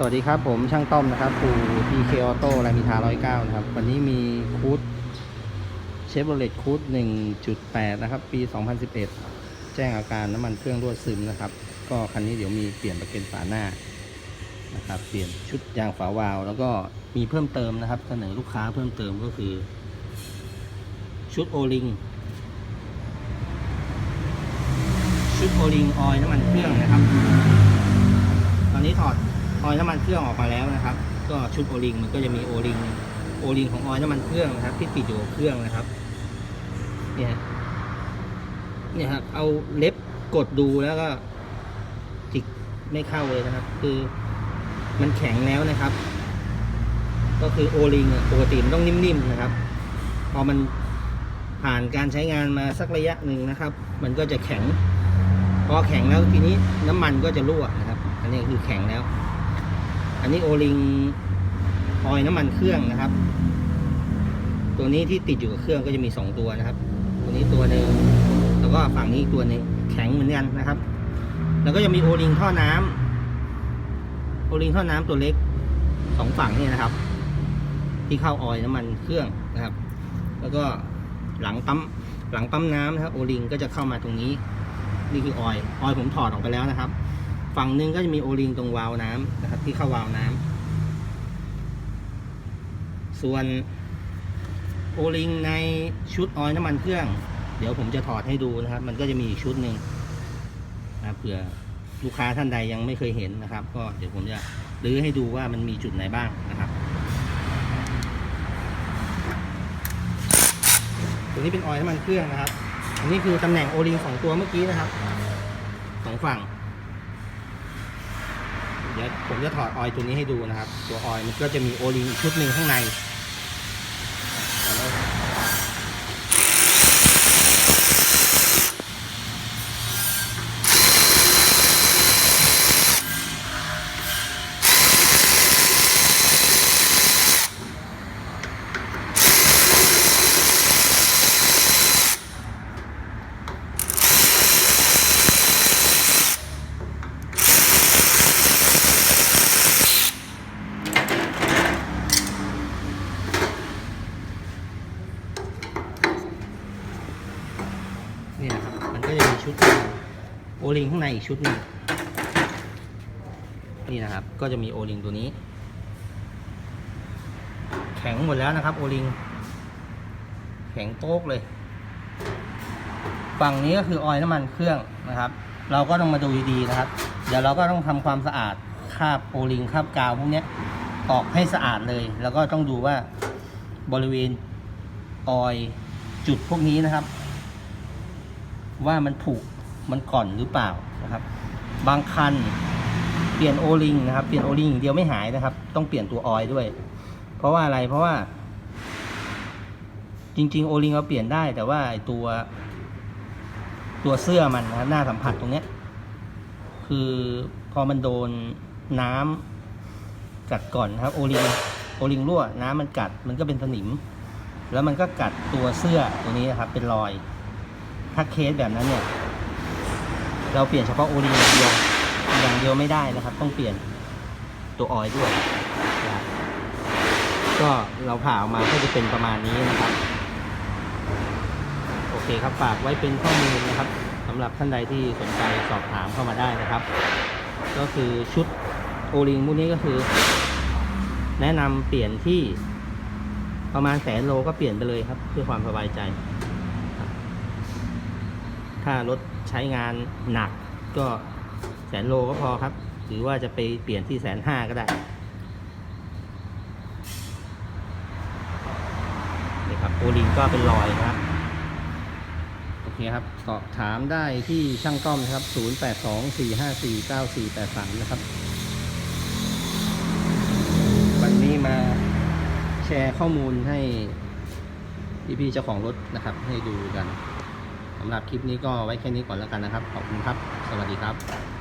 สวัสดีครับผมช่างต้อมนะครับปู PK Auto รามิทา109นะครับ วันนี้มีคูดเชฟโรเลตคูด1.8นะครับ ปี2011แจ้งอาการน้ำมันเครื่องรั่วซึมนะครับ ก็คันนี้เดี๋ยวมีเปลี่ยนประเก็นฝาหน้านะครับ เปลี่ยนชุดยางฝาวาลแล้วก็มีเพิ่มเติมนะครับ เสนอลูกค้าเพิ่มเติมก็คือ ชุดโอลิงชุดโอลิงออยน้ำมันเครื่องนะครับ ตอนนี้ถอด ออยน้ำมันเครื่องออกมาแล้วนะครับ ก็ชุดโอลิงมันก็จะมีโอลิงโอลิงของออยน้ำมันเครื่องนะครับ ที่ติดอยู่กับเครื่องนะครับ เนี่ยเนี่ยครับเอาเล็บกดดูแล้วก็จิกไม่เข้าเลยนะครับ คือมันแข็งแล้วนะครับ ก็คือโอลิงปกติมันต้องนิ่มๆนะครับ พอมันผ่านการใช้งานมาสักระยะหนึ่งนะครับ มันก็จะแข็ง พอแข็งแล้วทีนี้น้ำมันก็จะรั่วนะครับ อันนี้คือแข็งแล้ว อันนี้โอลิงออยน้ำมันเครื่องนะครับ ตัวนี้ที่ติดอยู่กับเครื่องก็จะมีสองตัวนะครับ ตัวนี้ตัวหนึ่งแล้วก็ฝั่งนี้อีกตัวนึงแข็งเหมือนกันนะครับ แล้วก็จะมีโอลิงท่อน้ำโอลิงท่อน้ำตัวเล็กสองฝั่งนี่นะครับ ที่เข้าออยน้ำมันเครื่องนะครับ แล้วก็หลังปั๊มหลังปั๊มน้ำนะครับโอลิงก็จะเข้ามาตรงนี้ นี่คือออยออยผมถอดออกไปแล้วนะครับ ฝั่งหนึงก็จะมีโอลิงตรงวาล์วน้ำนะครับ ที่เข้าวาล์วน้ำส่วนโอลิงในชุดออยล์น้ำมันเครื่อง เดี๋ยวผมจะถอดให้ดูนะครับ มันก็จะมีอีกชุดหนึ่งนะครับเผื่อลูกค้าท่านใดยังไม่เคยเห็นนะครับ ก็เดี๋ยวผมจะรื้อให้ดูว่ามันมีจุดไหนบ้างนะครับตัวนี้เป็นออยล์น้ำมันเครื่องนะครับอันนี้คือตำแหน่งโอลิงของตัวเมื่อกี้นะครับสองฝั่ง เดี๋ยวผมจะถอดออยตัวนี้ให้ดูนะครับ ตัวออยมันก็จะมีโอลิงอีชุดหนึ่งข้างใน ก็จะมีชุดโอลิงข้างในอีกชุดหนึ่งนี่นะครับ ก็จะมีโอลิงตัวนี้ แข็งหมดแล้วนะครับ โอลิง แข็งโป๊กเลย ฝั่งนี้ก็คือออยล์น้ำมันเครื่องนะครับ เราก็ต้องมาดูดีๆนะครับ เดี๋ยวเราก็ต้องทำความสะอาดคราบโอลิงคราบกาวพวกนี้ออกให้สะอาดเลย แล้วก็ต้องดูว่าบริเวณออยล์จุดพวกนี้นะครับ ว่ามันผุมันก่อนหรือเปล่านะครับ บางคันเปลี่ยนโอลิงนะครับเปลี่ยนโอลิงอย่างเดียวไม่หายนะครับ ต้องเปลี่ยนตัวออยด้วย เพราะว่าอะไรเพราะว่า จริง ๆ โอลิงเราเปลี่ยนได้ แต่ว่าไอตัว ตัวเสื้อมันนะหน้าสัมผัสตรงเนี้ย คือพอมันโดนน้ำกัดก่อนนะครับ โอลิงโอลิงรั่วน้ำมันกัดมันก็เป็นสนิม แล้วมันก็กัดตัวเสื้อตัวนี้นะครับ เป็นรอย ถ้าเคสแบบนั้นเนี่ย เราเปลี่ยนเฉพาะโอลิงอย่างเดียวอย่างเดียวไม่ได้นะครับ ต้องเปลี่ยนตัวออยด้วย ก็เราผ่าออกมาก็จะเป็นประมาณนี้นะครับ โอเคครับฝากไว้เป็นข้อมูลนะครับสำหรับท่านใดที่สนใจสอบถามเข้ามาได้นะครับ ก็คือชุดโอลิงพวกนี้ก็คือ แนะนำเปลี่ยนที่ประมาณแสนโลก็เปลี่ยนไปเลยครับ เพื่อความสบายใจ ถ้ารถใช้งานหนักก็แสนโลก็พอครับ หรือว่าจะไปเปลี่ยนที่แสนห้าก็ได้นี่ครับโอลิงก็เป็นรอยนะครับ โอเคครับ สอบถามได้ที่ช่างต้อมนะครับ 0824549483 นะครับ วันนี้มาแชร์ข้อมูลให้พี่ๆเจ้าของรถนะครับ ให้ดูกัน สำหรับคลิปนี้ก็ไว้แค่นี้ก่อนแล้วกันนะครับ ขอบคุณครับ สวัสดีครับ